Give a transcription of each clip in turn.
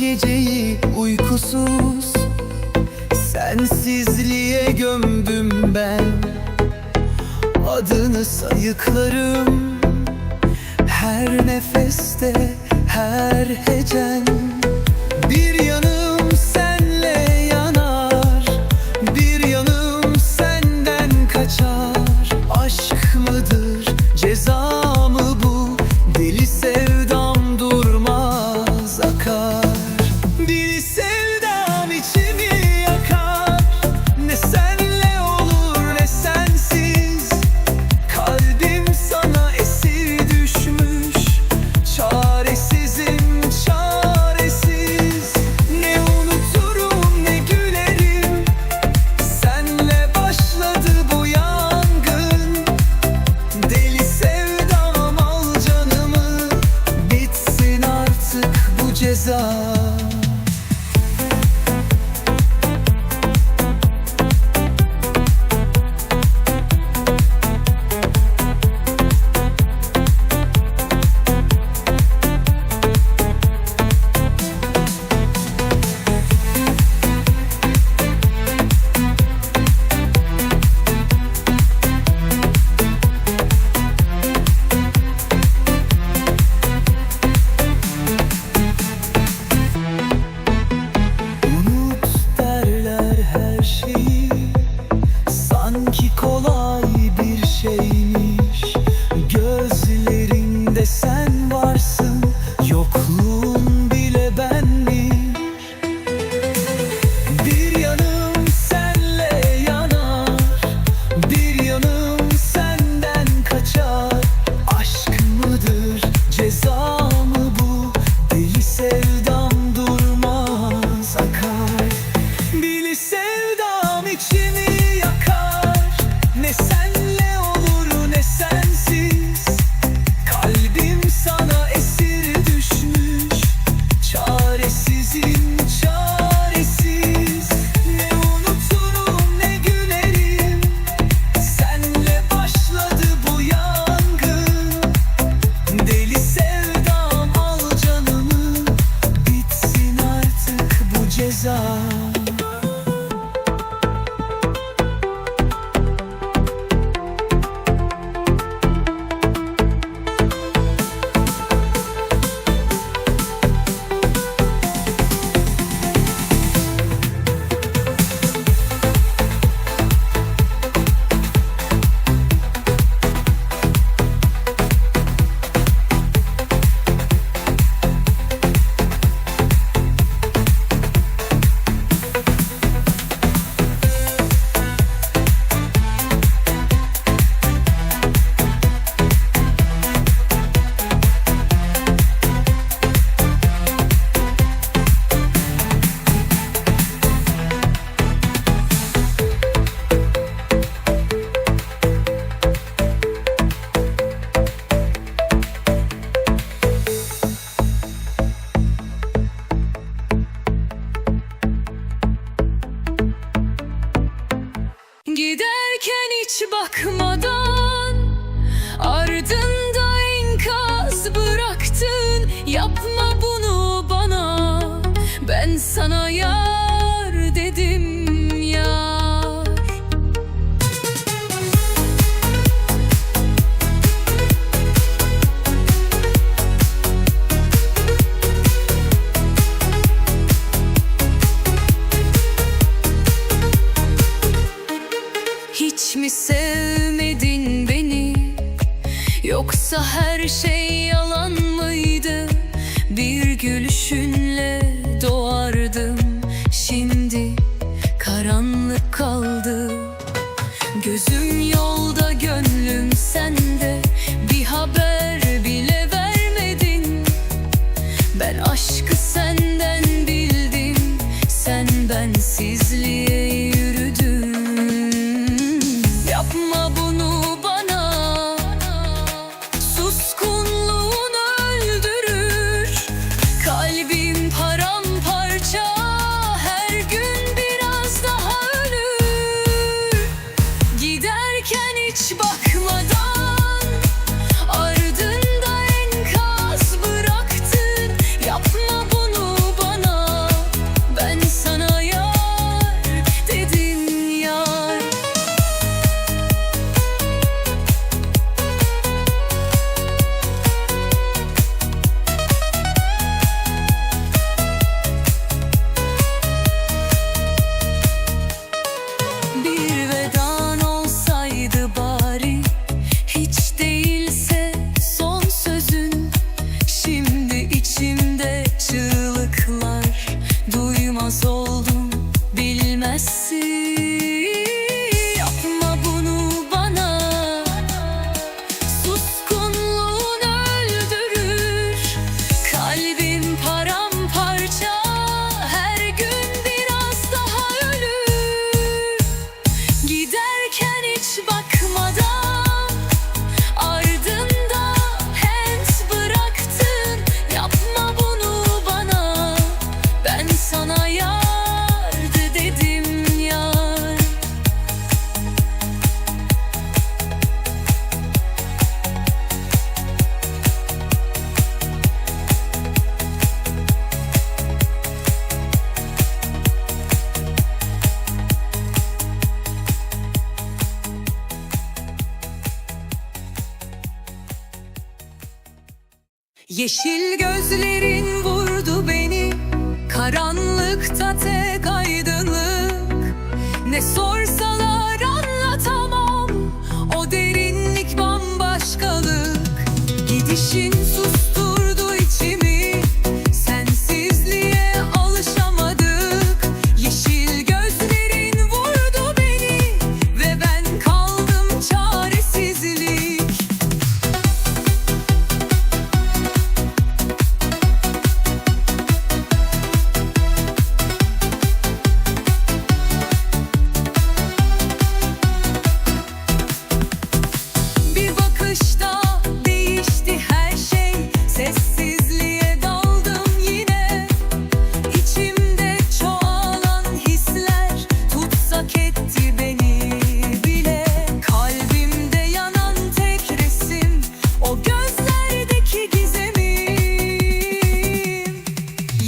geceyi uykusuz Sensizliğe gömdüm ben. Adını sayıklarım Her nefeste, her hecen. Bir Hiç mi sevmedin beni? Yoksa her şey yalan mıydı? Bir gülüşünle doğardım. Şimdi karanlık kaldı. Gözüm yok. Yeşil gözlerin vurdu beni. Karanlıkta tek aydınlık. Ne sorsalar anlatamam. O derinlik bambaşkalık. Gidişin sus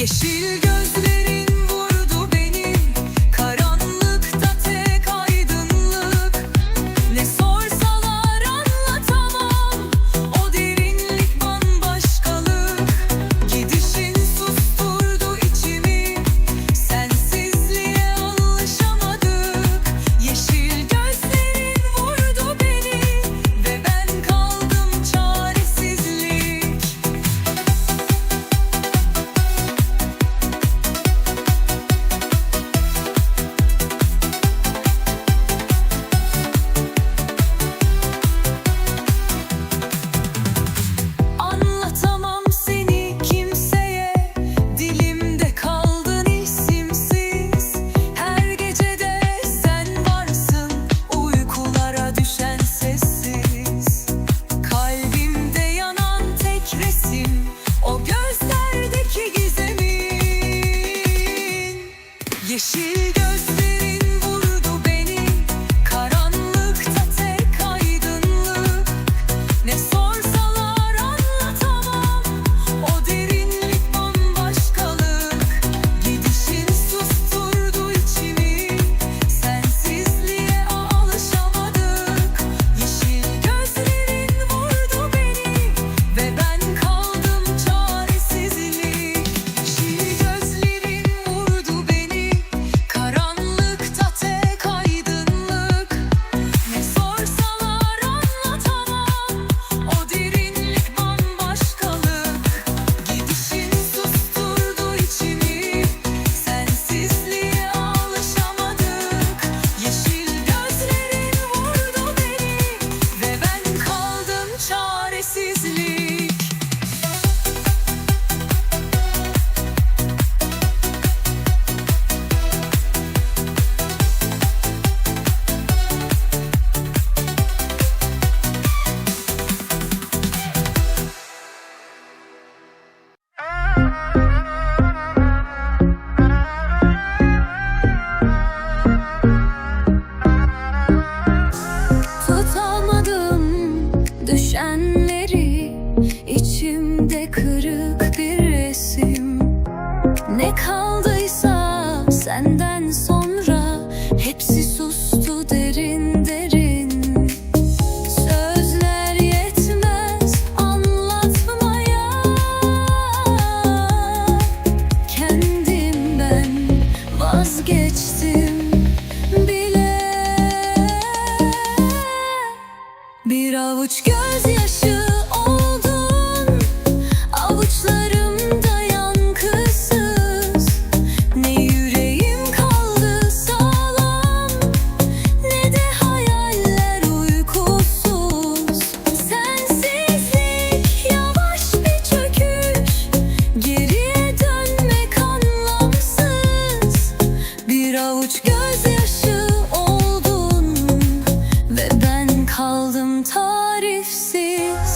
yeşil gö- Senden sonra kaldım tarifsiz.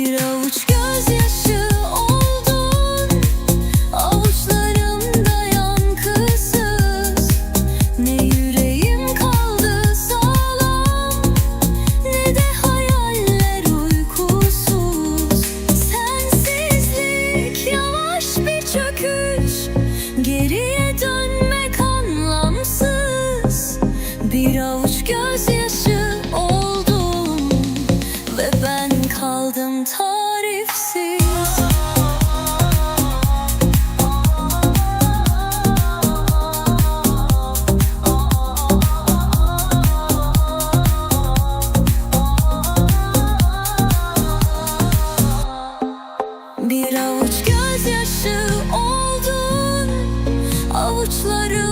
Bir avuç gözyaşı Avuçlarımda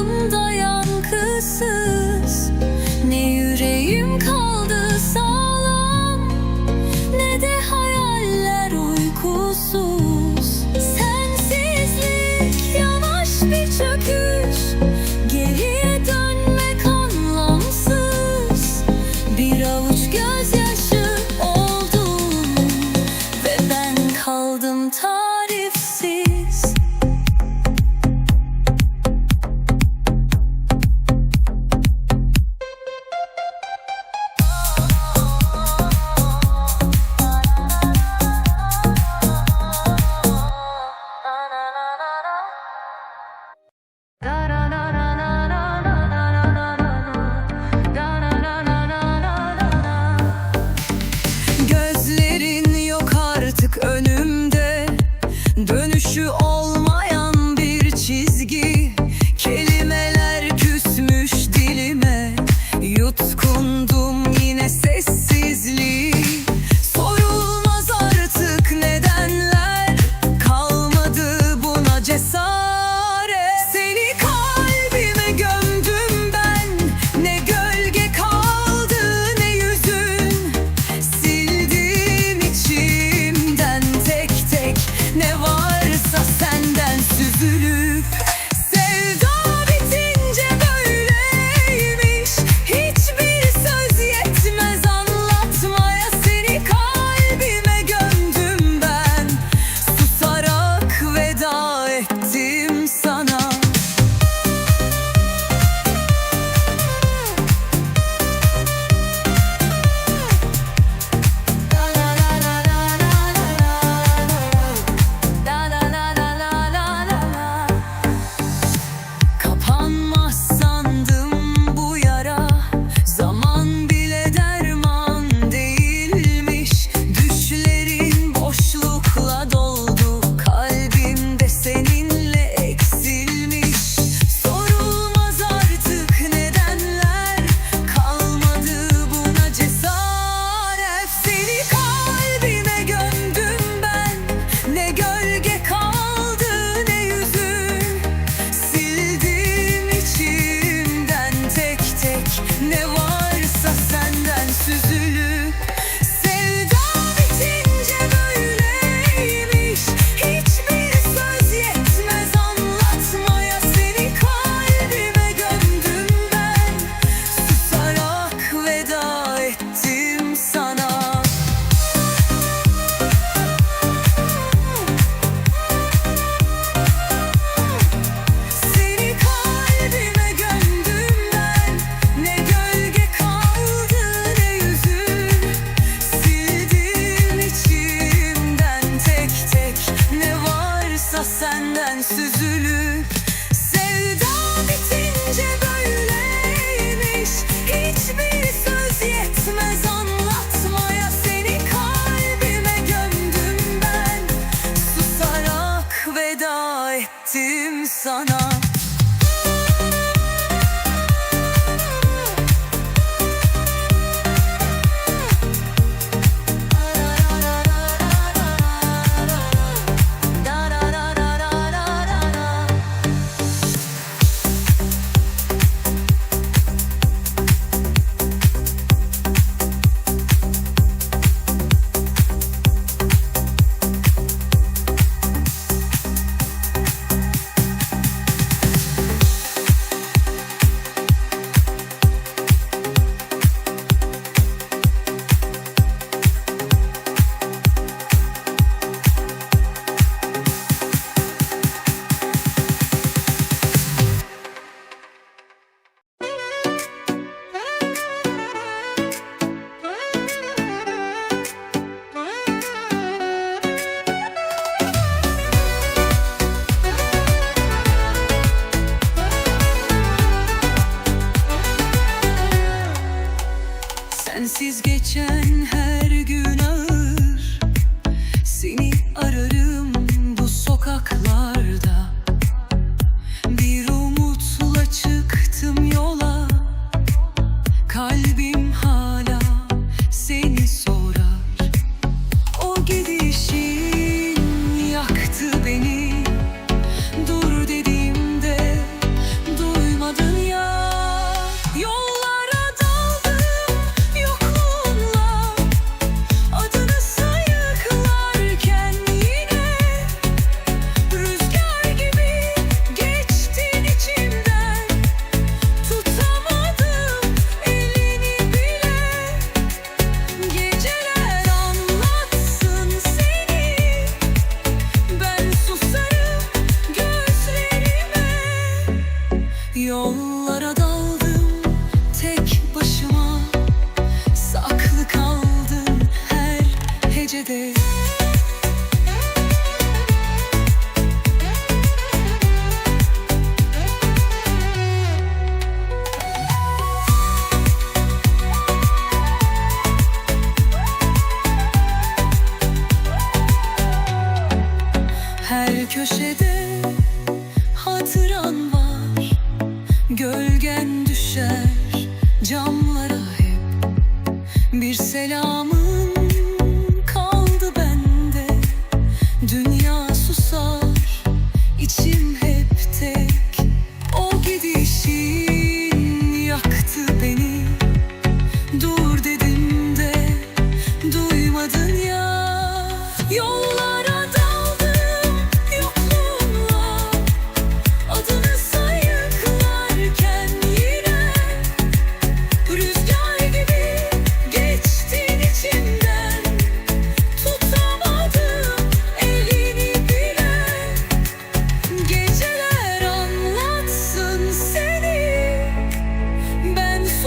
köşede.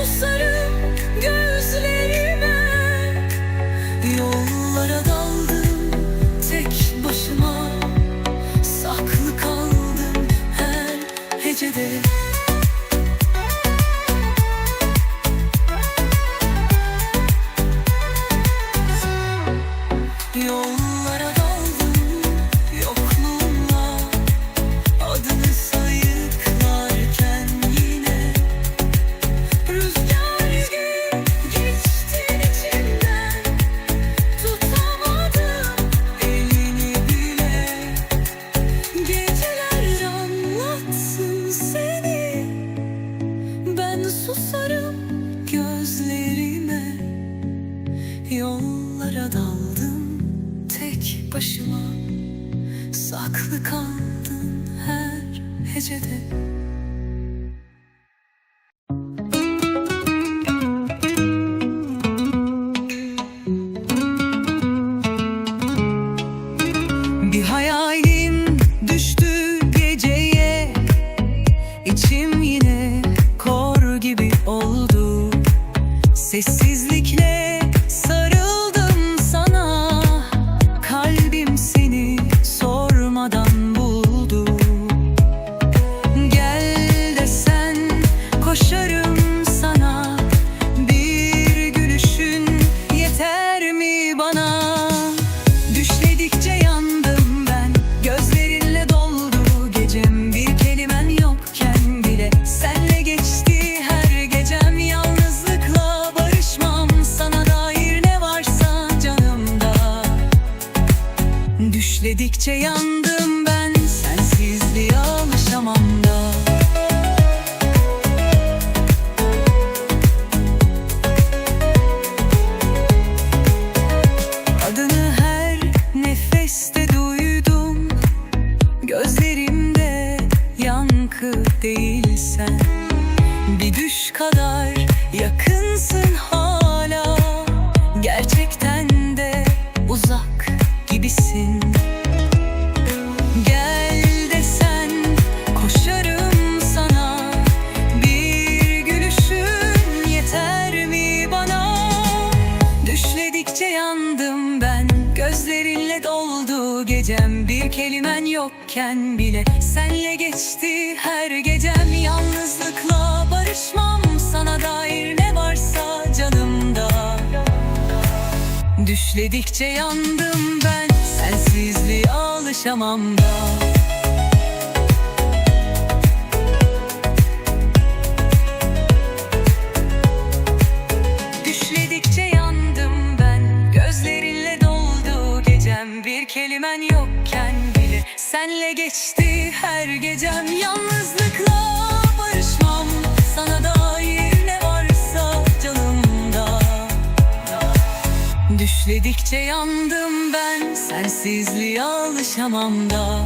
such a yollara daldım tek başıma. Saklı kaldın her hecede. gecem Bir kelimen yokken bile Senle geçti her gecem. Yalnızlıkla barışmam Sana dair ne varsa canımda. Düşledikçe yandım ben Sensizliğe alışamam da. Kelimen gideceğim yalnızlıkla barışmam. Sana dair ne varsa canımda. Düşledikçe yandım ben sensizliğe alışamam da.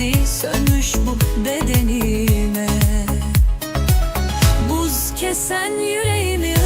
geldi sönmüş bu bedenime. Buz kesen yüreğimi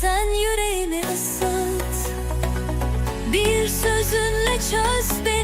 Sen yüreğimi ısıt Bir sözünle çöz beni.